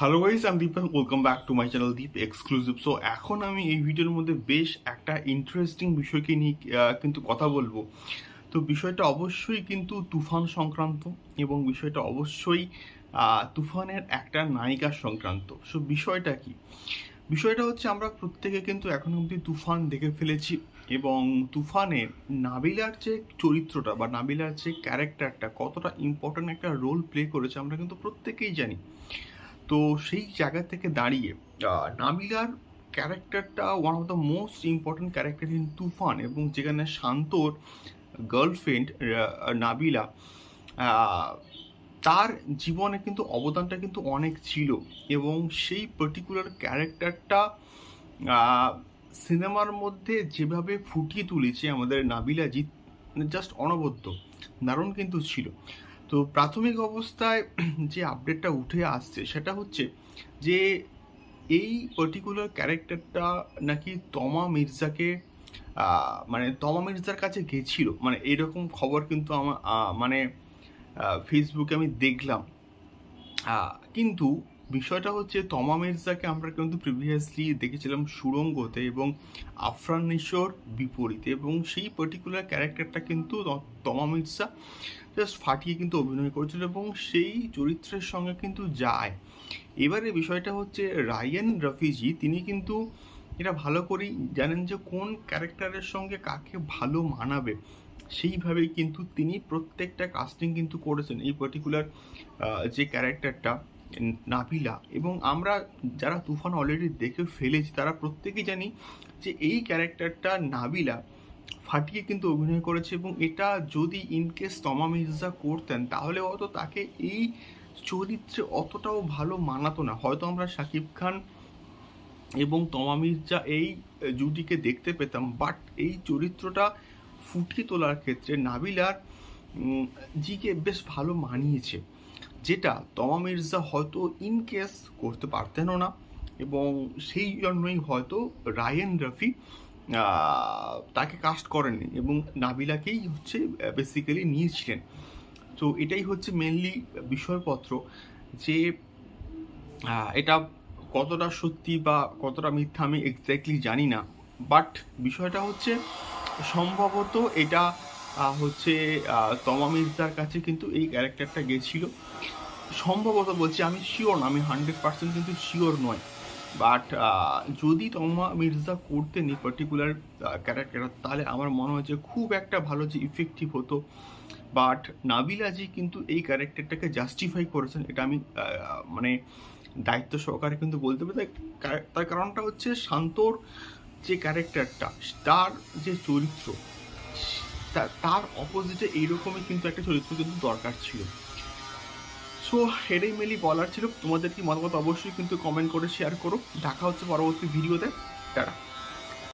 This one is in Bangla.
হ্যালো গাইস আমি Deep welcome back to my channel Deep exclusive so এখন আমি এই ভিডিওর মধ্যে বেশ একটা ইন্টারেস্টিং বিষয়কে নিয়ে কিন্তু কথা বলব। তো বিষয়টা অবশ্যই কিন্তু তুফান সংক্রান্ত এবং বিষয়টা অবশ্যই তুফানের একটা নায়িকা সংক্রান্ত। সো বিষয়টা কি? বিষয়টা হচ্ছে আমরা প্রত্যেকে কিন্তু এখন অবধি তুফান দেখে ফেলেছি এবং তুফানে নাবিলার যে চরিত্রটা বা নাবিলার যে ক্যারেক্টারটা কতটা ইম্পর্ট্যান্ট একটা রোল প্লে করেছে আমরা কিন্তু প্রত্যেকেই জানি। তো সেই জায়গা থেকে দাঁড়িয়ে নাবিলার ক্যারেক্টারটা one of the most important character in Toofan এবং যেখানে শান্তর গার্লফ্রেন্ড নাবিলা তার জীবনে কিন্তু অবদানটা কিন্তু অনেক ছিল এবং সেই পার্টিকুলার ক্যারেক্টারটা সিনেমার মধ্যে যেভাবে ফুটিয়ে তুলেছে আমাদের নাবিলাজিৎ জাস্ট অনবদ্য, দারুণ কিন্তু ছিল। তো প্রাথমিক অবস্থায় যে আপডেটটা উঠে আসছে, সেটা হচ্ছে যে এই পার্টিকুলার ক্যারেক্টারটা নাকি তমা মির্জাকে মানে তমা মির্জার কাছে গেছিল। মানে এরকম খবর কিন্তু আমার মানে ফেসবুকে আমি দেখলাম। কিন্তু বিষয়টা হচ্ছে তমা মির্জাকে আমরা কিন্তু প্রিভিয়াসলি দেখেছিলাম সুরঙ্গতে এবং আফরান নিশোর বিপরীতে এবং সেই পার্টিকুলার ক্যারেক্টারটা কিন্তু তমা মির্জা জাস্ট ফাটিয়ে কিন্তু অভিনয় করেছিল এবং সেই চরিত্রের সঙ্গে কিন্তু যায়। এবারে বিষয়টা হচ্ছে রায়ান রফিজি, তিনি কিন্তু এটা ভালো করেই জানেন যে কোন ক্যারেক্টারের সঙ্গে কাকে ভালো মানাবে। সেইভাবেই কিন্তু তিনি প্রত্যেকটা কাস্টিং কিন্তু করেছেন, এই পার্টিকুলার যে ক্যারেক্টারটা, নাবিলা। এবং আমরা যারা তুফান অলরেডি দেখে ফেলেছি, তারা প্রত্যেকেই জানি যে এই ক্যারেক্টারটা নাবিলা। ফাটিয়ে কিন্তু অভিনয় করেছে এবং এটা যদি ইনকেস তমা মির্জা করতেন, তাহলে হয়তো তাকে এই চরিত্রে অতটাও ভালো মানাতো না। হয়তো আমরা শাকিব খান এবং তমা মির্জা এই জুটিকে দেখতে পেতাম বাট এই চরিত্রটা ফুটিয়ে তোলার ক্ষেত্রে নাবিলার জিকে বেশ ভালো মানিয়েছে, যেটা তমা মির্জা হয়তো ইন কেস করতে পারতেনও না এবং সেই জন্যই হয়তো রায়ান রফি তাকে কাস্ট করেননি এবং নাবিলাকেই হচ্ছে বেসিক্যালি নিয়েছিলেন তো এটাই হচ্ছে মেনলি বিষয়পত্র যে এটা কতটা সত্যি বা কতটা মিথ্যা আমি এক্স্যাক্টলি জানি না। বাট বিষয়টা হচ্ছে, সম্ভবত এটা হচ্ছে তমা মির্জার কাছে কিন্তু এই ক্যারেক্টারটা গেছিল। সম্ভবত বলছি আমি শিওর না, আমি হান্ড্রেড পার্সেন্ট কিন্তু শিওর নয়। বাট যদি তমা মির্জা করতেন পার্টিকুলার ক্যারেক্টার তাহলে আমার মনে হয় যে খুব একটা ভালো যে ইফেক্টিভ হতো। বাট নাবিলাজি কিন্তু এই ক্যারেক্টারটাকে জাস্টিফাই করেছেন, এটা আমি মানে দায়িত্ব সহকারে কিন্তু বলতে পারি। তার কারণটা হচ্ছে শান্তর যে ক্যারেক্টারটা তার যে চরিত্র তার অপোজিটে এইরকমই কিন্তু একটা চরিত্র কিন্তু দরকার ছিল। সো এটাই মেনলি বলার ছিল, তোমাদের কি মতামত অবশ্যই কিন্তু কমেন্ট করে শেয়ার করো। দেখা হচ্ছে পরবর্তী ভিডিওতে টাটা।